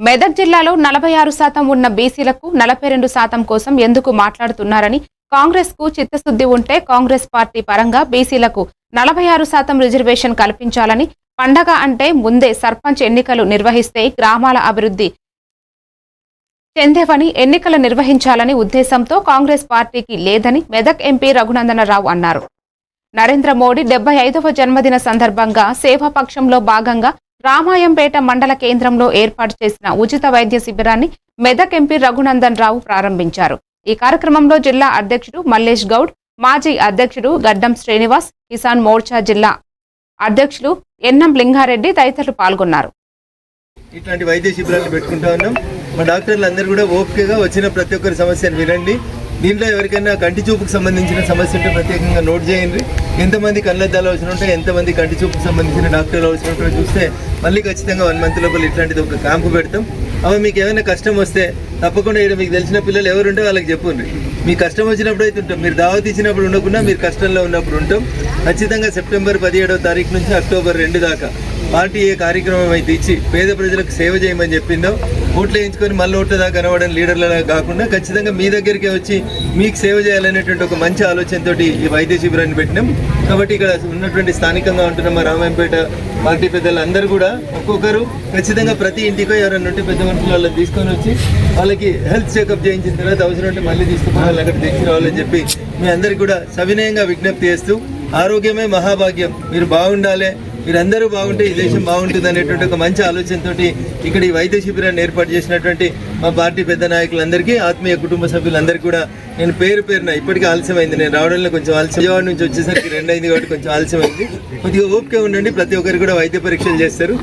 మెదక్ జిల్లాలో నలభై ఆరు శాతం ఉన్న బీసీలకు నలభై రెండు శాతం కోసం ఎందుకు మాట్లాడుతున్నారని కాంగ్రెస్కు చిత్తశుద్ధి ఉంటే కాంగ్రెస్ పార్టీ పరంగా బీసీలకు నలభై ఆరు శాతం రిజర్వేషన్ కల్పించాలని పండగ అంటే ముందే సర్పంచ్ ఎన్నికలు నిర్వహిస్తే గ్రామాల అభివృద్ధి చెందేవని ఎన్నికలు నిర్వహించాలని ఉద్దేశంతో కాంగ్రెస్ పార్టీకి లేదని మెదక్ ఎంపీ రఘునందనరావు అన్నారు. నరేంద్ర మోడీ డెబ్బై ఐదవ జన్మదిన సందర్భంగా సేవాపక్షంలో భాగంగా రామాయంపేట మండల కేంద్రంలో ఏర్పాటు చేసిన ఉచిత వైద్య శిబిరాన్ని మెదక్ ఎంపీ రఘునందన్ రావు ప్రారంభించారు. ఈ కార్యక్రమంలో జిల్లా అధ్యక్షుడు మల్లేష్ గౌడ్ మాజీ అధ్యక్షుడు గడ్డం శ్రీనివాస్ కిసాన్ మోర్చా జిల్లా అధ్యక్షులు ఎన్నం లింగారెడ్డి తదితరులు పాల్గొన్నారు. ఇట్లాంటి వైద్య శిబిరాలు పెట్టుకుంటా ఉన్నాం. మా డాక్టర్లు అందరూ కూడా ఓపికగా వచ్చిన ప్రతి ఒక్కరి సమస్యను వినండి. దీంట్లో ఎవరికైనా కంటి చూపుకు సంబంధించిన సమస్య ఉంటే ప్రత్యేకంగా నోట్ చేయండి. ఎంతమంది కళ్ళద్దాలు అవసరం ఉంటే ఎంతమంది కంటి చూపుకు సంబంధించిన డాక్టర్లు అవసరం ఉంటాయో చూస్తే మళ్ళీ ఖచ్చితంగా వన్ మంత్ లోపల ఇట్లాంటిది ఒక క్యాంపు పెడతాం. అవి మీకు ఏమైనా కష్టం వస్తే తప్పకుండా ఇక్కడ మీకు తెలిసిన పిల్లలు ఎవరుంటే వాళ్ళకి చెప్పండి మీ కష్టం వచ్చినప్పుడు అయితే ఉంటాం. మీరు దావత్ ఇచ్చినప్పుడు ఉండకుండా మీరు కష్టంలో ఉన్నప్పుడు ఉంటాం. ఖచ్చితంగా సెప్టెంబర్ పదిహేడవ తారీఖు నుంచి అక్టోబర్ రెండు దాకా. పార్టీ ఏ కార్యక్రమం అయితే ఇచ్చి పేద ప్రజలకు సేవ చేయమని చెప్పిందో ఓట్లు వేయించుకొని మళ్ళీ ఓట్ల దాకా కనబడని లీడర్లలా కాకుండా ఖచ్చితంగా మీ దగ్గరికే వచ్చి మీకు సేవ చేయాలనేటువంటి ఒక మంచి ఆలోచనతో ఈ వైద్య శిబిరాన్ని పెట్టినాం. కాబట్టి ఇక్కడ ఉన్నటువంటి స్థానికంగా ఉంటున్న మా రామాయంపేట పార్టీ పెద్దలు అందరూ కూడా ఒక్కొక్కరు ఖచ్చితంగా ప్రతి ఇంటికో ఎవరైనా ఉంటే పెద్ద మనుషులు వాళ్ళని తీసుకొని వచ్చి వాళ్ళకి హెల్త్ చెకప్ చేయించిన తర్వాత అవసరం ఉంటే మళ్ళీ తీసుకుని వాళ్ళు అక్కడ తెచ్చి చెప్పి మీ అందరికీ కూడా సవినయంగా విజ్ఞప్తి చేస్తూ ఆరోగ్యమే మహాభాగ్యం. మీరు బాగుండాలి వీరందరూ బాగుంటే ఈ దేశం బాగుంటుంది అనేటువంటి ఒక మంచి ఆలోచనతోటి ఇక్కడ ఈ వైద్య శిబిరాన్ని ఏర్పాటు చేసినటువంటి మా పార్టీ పెద్ద నాయకులందరికీ ఆత్మీయ కుటుంబ సభ్యులందరికీ కూడా నేను పేరు పేరున ఇప్పటికీ ఆలస్యమైంది. నేను రావడంలో కొంచెం ఆలస్యం. విజయవాడ నుంచి వచ్చేసరికి రెండు అయింది కాబట్టి కొంచెం ఆలస్యమైంది. కొద్దిగా ఓపిక ఉండండి ప్రతి ఒక్కరు కూడా వైద్య పరీక్షలు చేస్తారు.